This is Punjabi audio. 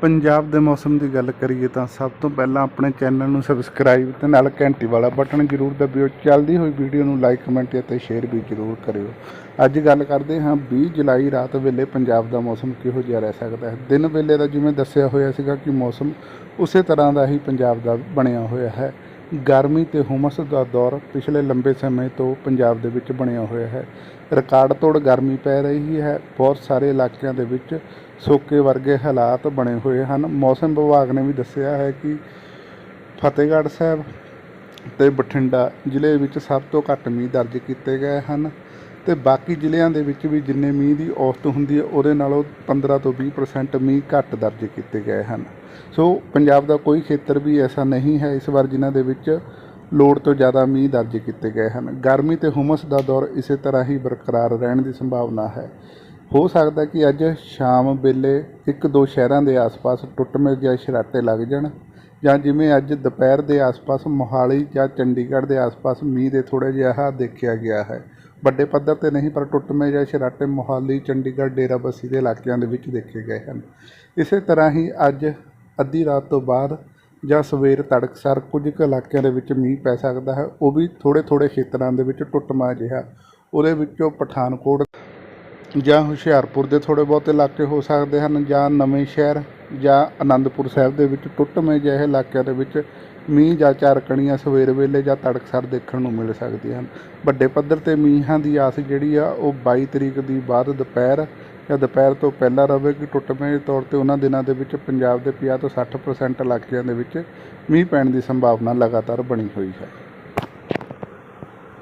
ਪੰਜਾਬ ਦੇ ਮੌਸਮ ਦੀ ਗੱਲ ਕਰੀਏ ਤਾਂ ਸਭ ਤੋਂ ਪਹਿਲਾਂ ਆਪਣੇ ਚੈਨਲ ਨੂੰ ਸਬਸਕ੍ਰਾਈਬ ਤੇ ਨਾਲ ਘੰਟੀ ਵਾਲਾ ਬਟਨ ਜ਼ਰੂਰ ਦਬਿਓ। ਚੱਲਦੀ ਹੋਈ ਵੀਡੀਓ ਨੂੰ ਲਾਈਕ, ਕਮੈਂਟ ਅਤੇ ਸ਼ੇਅਰ ਵੀ ਜ਼ਰੂਰ ਕਰਿਓ। ਅੱਜ ਗੱਲ ਕਰਦੇ ਹਾਂ 20 ਜੁਲਾਈ ਰਾਤ ਵੇਲੇ ਪੰਜਾਬ ਦਾ ਮੌਸਮ ਕਿਹੋ ਜਿਹਾ ਰਹਿ ਸਕਦਾ ਹੈ? ਦਿਨ ਵੇਲੇ ਦਾ ਜਿਵੇਂ ਦੱਸਿਆ ਹੋਇਆ ਸੀਗਾ ਕਿ ਮੌਸਮ ਉਸੇ ਤਰ੍ਹਾਂ ਦਾ ਹੀ ਪੰਜਾਬ ਦਾ ਬਣਿਆ ਹੋਇਆ ਹੈ। ਗਰਮੀ ਤੇ ਹੁਮਸ ਦਾ ਦੌਰ ਪਿਛਲੇ ਲੰਬੇ ਸਮੇਂ ਤੋਂ ਪੰਜਾਬ ਦੇ ਵਿੱਚ ਬਣਿਆ ਹੋਇਆ ਹੈ। ਰਿਕਾਰਡ ਤੋੜ ਗਰਮੀ ਪੈ ਰਹੀ ਹੈ। ਬਹੁਤ ਸਾਰੇ ਇਲਾਕਿਆਂ ਦੇ ਵਿੱਚ ਸੋਕੇ ਵਰਗੇ ਹਾਲਾਤ ਬਣੇ ਹੋਏ ਹਨ। ਮੌਸਮ ਵਿਭਾਗ ਨੇ ਵੀ ਦੱਸਿਆ ਹੈ ਕਿ ਫਤਿਹਗੜ੍ਹ ਸਾਹਿਬ ਤੇ ਬਠਿੰਡਾ ਜ਼ਿਲ੍ਹੇ ਵਿੱਚ ਸਭ ਤੋਂ ਘੱਟ ਮੀਂਹ ਦਰਜ ਕੀਤੇ ਗਏ ਹਨ। ਤੇ ਬਾਕੀ ਜ਼ਿਲ੍ਹਿਆਂ ਦੇ ਵਿੱਚ ਵੀ ਜਿੰਨੇ ਮੀਂਹ ਦੀ ਔਸਤ ਹੁੰਦੀ ਹੈ, ਉਹਦੇ ਨਾਲੋਂ 15 ਤੋਂ 20% ਮੀਂਹ ਘੱਟ ਦਰਜ ਕੀਤੇ ਗਏ ਹਨ। ਸੋ ਪੰਜਾਬ ਦਾ ਕੋਈ ਖੇਤਰ ਵੀ ਐਸਾ ਨਹੀਂ ਹੈ ਇਸ ਵਾਰ ਜਿਨ੍ਹਾਂ ਦੇ ਵਿੱਚ ਲੋੜ ਤੋਂ ਜ਼ਿਆਦਾ ਮੀਂਹ ਦਰਜ ਕੀਤੇ ਗਏ ਹਨ। ਗਰਮੀ ਤੇ ਹੁਮਸ ਦਾ ਦੌਰ ਇਸੇ ਤਰ੍ਹਾਂ ਹੀ ਬਰਕਰਾਰ ਰਹਿਣ ਦੀ ਸੰਭਾਵਨਾ ਹੈ। ਹੋ ਸਕਦਾ ਕਿ ਅੱਜ ਸ਼ਾਮ ਵੇਲੇ ਇੱਕ ਦੋ ਸ਼ਹਿਰਾਂ ਦੇ ਆਸ-ਪਾਸ ਟੁੱਟਵੇਂ ਜਾਂ ਸ਼ਰਾਟੇ ਲੱਗ ਜਾਣ, ਜਾਂ ਜਿਵੇਂ ਅੱਜ ਦੁਪਹਿਰ ਦੇ ਆਸ-ਪਾਸ ਮੋਹਾਲੀ ਜਾਂ ਚੰਡੀਗੜ੍ਹ ਦੇ ਆਸ-ਪਾਸ ਮੀਂਹ ਦੇ ਥੋੜ੍ਹਾ ਜਿਹਾ ਦੇਖਿਆ ਗਿਆ ਹੈ। ਵੱਡੇ ਪੱਧਰ ਤੇ ਨਹੀਂ, ਪਰ ਟੁੱਟਮੇ ਜਾਂ ਸ਼ਰਾਟੇ ਮੋਹਾਲੀ, ਚੰਡੀਗੜ੍ਹ ਡੇਰਾਬੱਸੀ ਦੇ ਇਲਾਕਿਆਂ ਦੇ ਵਿੱਚ ਦੇਖੇ ਗਏ ਹਨ। ਇਸੇ ਤਰ੍ਹਾਂ ਹੀ ਅੱਜ ਅੱਧੀ ਰਾਤ ਤੋਂ ਬਾਅਦ ਜਾਂ ਸਵੇਰ ਤੜਕਸਾਰ ਕੁਝ ਕੁ ਇਲਾਕਿਆਂ ਦੇ ਵਿੱਚ ਮੀਂਹ ਪੈ ਸਕਦਾ ਹੈ, ਉਹ ਵੀ ਥੋੜ੍ਹੇ ਥੋੜ੍ਹੇ ਖੇਤਰਾਂ ਦੇ ਵਿੱਚ ਟੁੱਟਮਾ ਜਿਹਾ। ਉਹਦੇ ਵਿੱਚੋਂ ਪਠਾਨਕੋਟ ਜਾਂ ਹੁਸ਼ਿਆਰਪੁਰ ਦੇ ਥੋੜ੍ਹੇ ਬਹੁਤ ਇਲਾਕੇ ਹੋ ਸਕਦੇ ਹਨ, ਜਾਂ ਨਵੇਂ ਸ਼ਹਿਰ ਜਾਂ ਆਨੰਦਪੁਰ ਸਾਹਿਬ ਦੇ ਵਿੱਚ ਟੁੱਟਵੇਂ ਜਿਹੇ ਇਲਾਕਿਆਂ ਦੇ ਵਿੱਚ ਮੀਂਹ ਜਾਂ ਚਾਰ ਕਣੀਆਂ ਸਵੇਰ ਵੇਲੇ ਜਾਂ ਤੜਕਸਰ ਦੇਖਣ ਨੂੰ ਮਿਲ ਸਕਦੀਆਂ ਹਨ। ਵੱਡੇ ਪੱਧਰ ਤੇ ਮੀਂਹਾਂ ਦੀ ਆਸ ਜਿਹੜੀ ਆ, ਉਹ 22 ਤਰੀਕ ਦੀ ਬਾਅਦ ਦੁਪਹਿਰ ਜਾਂ ਦੁਪਹਿਰ ਤੋਂ ਪਹਿਲਾਂ ਰਹੇਗੀ ਟੁੱਟਵੇਂ ਤੌਰ ਤੇ ਉਹਨਾਂ ਦਿਨਾਂ ਦੇ ਵਿੱਚ ਪੰਜਾਬ ਦੇ 50 ਤੋਂ 60% ਇਲਾਕਿਆਂ ਦੇ ਵਿੱਚ ਮੀਂਹ ਪੈਣ ਦੀ ਸੰਭਾਵਨਾ ਲਗਾਤਾਰ ਬਣੀ ਹੋਈ ਹੈ।